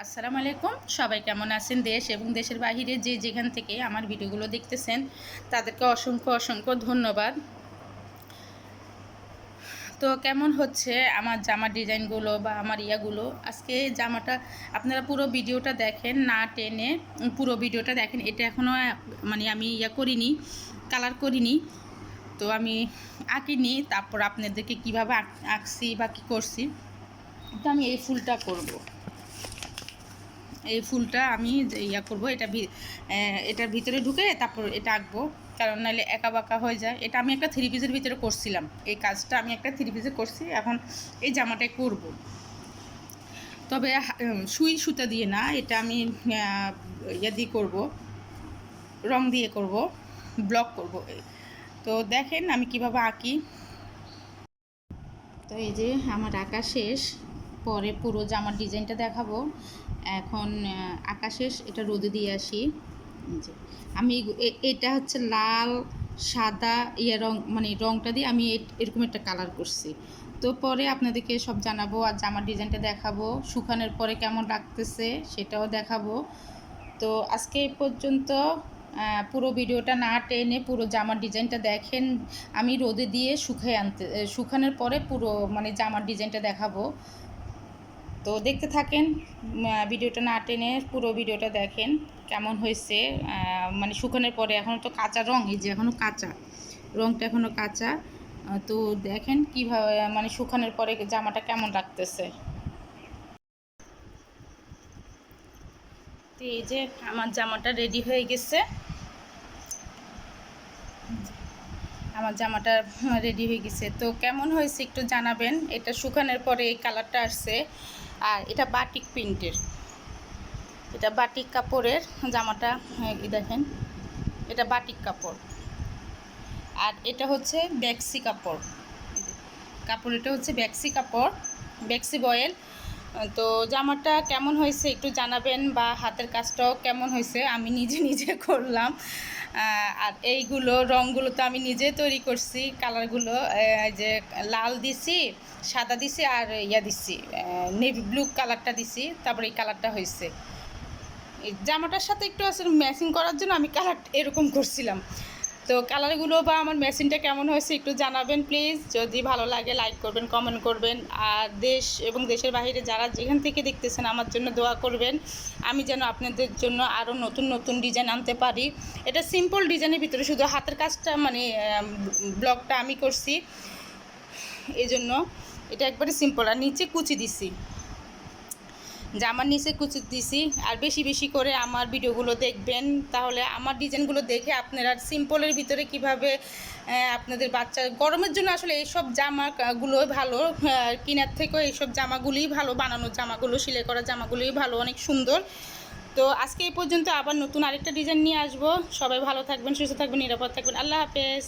আসসালামু আলাইকুম। সবাই কেমন আছেন? দেশ এবং দেশের বাহিরে যে যেখান থেকে আমার ভিডিওগুলো দেখতেছেন, তাদেরকে অসংখ্য অসংখ্য ধন্যবাদ। তো কেমন হচ্ছে আমার জামার ডিজাইনগুলো বা আমার ইয়াগুলো? আজকে জামাটা আপনারা পুরো ভিডিওটা দেখেন, না টেনে পুরো ভিডিওটা দেখেন। এটা এখনও মানে আমি ইয়া করিনি, কালার করিনি। তো আমি আঁকিনি, তারপর আপনাদেরকে কীভাবে আঁক- আঁকছি বা কী করছি, তো আমি এই ফুলটা করব। এই ফুলটা আমি ইয়া করব, এটা এটার ভিতরে ঢুকে তারপর এটা আঁকবো। কারণ নাহলে একা বাঁকা হয়ে যায়। এটা আমি একটা থ্রি পিসের ভিতরে করছিলাম। এই কাজটা আমি একটা থ্রি পিসে করছি। এখন এই জামাটাই করব। তবে সুই সুতা দিয়ে না, এটা আমি ইয়া দিয়ে করব। রং দিয়ে করব। ব্লক করব। তো দেখেন আমি কীভাবে আঁকি। তো এই যে আমার আঁকা শেষ। পরে পুরো জামার ডিজাইনটা দেখাবো। এখন আহ, আঁকা শেষ এটা রোদে দিয়ে আসি। আমি এটা হচ্ছে লাল সাদা ইয়ে রং মানে রংটা দিয়ে আমি এ- এরকম একটা কালার করছি। তো পরে আপনাদেরকে সব জানাব আর জামার ডিজাইনটা দেখাবো শুকানোর পরে কেমন লাগতেছে সেটাও দেখাবো। তো আজকে এই পর্যন্ত পুরো ভিডিওটা না টেনে পুরো জামার ডিজাইনটা দেখেন আমি রোদে দিয়ে শুকাই আনতে শুকানোর পরে পুরো মানে জামার ডিজাইনটা দেখাবো। তো দেখতে থাকেন ভিডিওটা না টেনে পুরো ভিডিওটা দেখেন কেমন হয়েছে। মানে শুকানোর পরে এখনও তো কাঁচা রং, এই যে এখনও কাঁচা, রংটা এখনও কাঁচা। তো দেখেন কীভাবে মানে শুকানোর পরে জামাটা কেমন রাখতেছে তো এই যে আমার জামাটা রেডি হয়ে গেছে। আমার জামাটা রেডি হয়ে গেছে। তো কেমন হয়েছে একটু জানাবেন। এটা শুকানোর পরে এই কালারটা আসছে। আর এটা বাটিক প্রিন্টের এটা বাটিক কাপড়ের জামাটা হ্যাঁ, দেখেন। এটা বাটিক কাপড়। আর এটা হচ্ছে ব্যাক্সি কাপড়। কাপড় এটা হচ্ছে ব্যাক্সি কাপড় ব্যাক্সি বয়েল। তো জামাটা কেমন হয়েছে একটু জানাবেন বা হাতের কাজটাও কেমন হয়েছে? আমি নিজে নিজে করলাম। আর এইগুলো রঙগুলো তো আমি নিজে তৈরি করছি, কালারগুলো যে লাল দিছি, সাদা দিছি আর ইয়া দিছি নেভি ব্লু কালারটা দিছি, তারপরে এই কালারটা হয়েছে। জামাটার সাথে একটু আসলে ম্যাচিং করার জন্য আমি কালার এরকম করছিলাম। তো কালারগুলো বা আমার মেশিনটা কেমন হয়েছে একটু জানাবেন প্লিজ যদি ভালো লাগে লাইক করবেন কমেন্ট করবেন। আর দেশ এবং দেশের বাইরে যারা যেখান থেকে দেখতেছেন, আমার জন্য দোয়া করবেন। আমি যেন আপনাদের জন্য আরও নতুন নতুন ডিজাইন আনতে পারি। এটা সিম্পল ডিজাইনের ভিতরে শুধু হাতের কাজটা মানে ব্লগটা আমি করছি। এই জন্য এটা একবারে সিম্পল আর নিচে কুচি দিছি। জামার নিচে কুচি দিছি, আর বেশি বেশি করে আমার ভিডিওগুলো দেখবেন। তাহলে আমার ডিজাইনগুলো দেখে আপনারা সিম্পলের ভিতরে কীভাবে আপনাদের বাচ্চা গরমের জন্য আসলে এইসব জামাগুলোই ভালো কেনার থেকেও এইসব জামাগুলোই ভালো, বানানো জামাগুলো, সেলাই করা জামাগুলোই ভালো, অনেক সুন্দর। তো আজকে এই পর্যন্ত আবার নতুন আরেকটা ডিজাইন নিয়ে আসব। সবাই ভালো থাকবেন, সুস্থ থাকবেন, নিরাপদ থাকবেন। আল্লাহ হাফেজ।